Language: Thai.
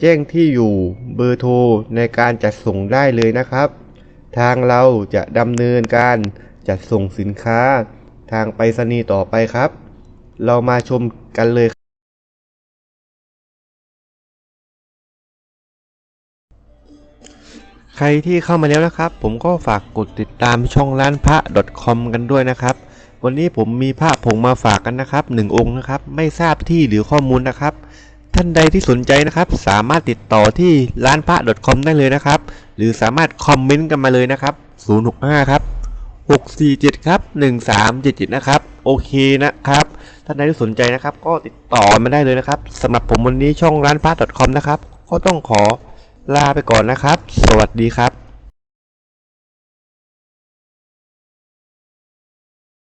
แจ้งที่อยู่เบอร์โทรในการจัดส่งได้เลยนะครับ ทางเราจะดำเนินการจัดส่งสินค้า ทางไปรษณีย์ต่อไปครับ เรามาชมกันเลย ใครที่เข้ามาแล้วนะครับ ผมก็ฝากกดติดตามช่องร้านพระ .com กันด้วยนะครับ วันนี้ผมมีพระผงมาฝากกันนะครับหนึ่งองค์นะครับ ไม่ทราบที่หรือข้อมูลนะครับ ท่านใดที่สนใจนะครับ สามารถติดต่อที่ร้านพระ .com ได้เลยนะครับ หรือสามารถคอมเมนต์กันมาเลยนะครับ 065 ครับ 647 ครับ 1377 นะครับ โอเคนะครับ ท่านใดที่สนใจนะครับ ก็ติดต่อมาได้เลยนะครับสำหรับผมวันนี้ช่องร้านพระ .com นะครับ ก็ต้องขอลาไปก่อนนะครับ สวัสดีครับ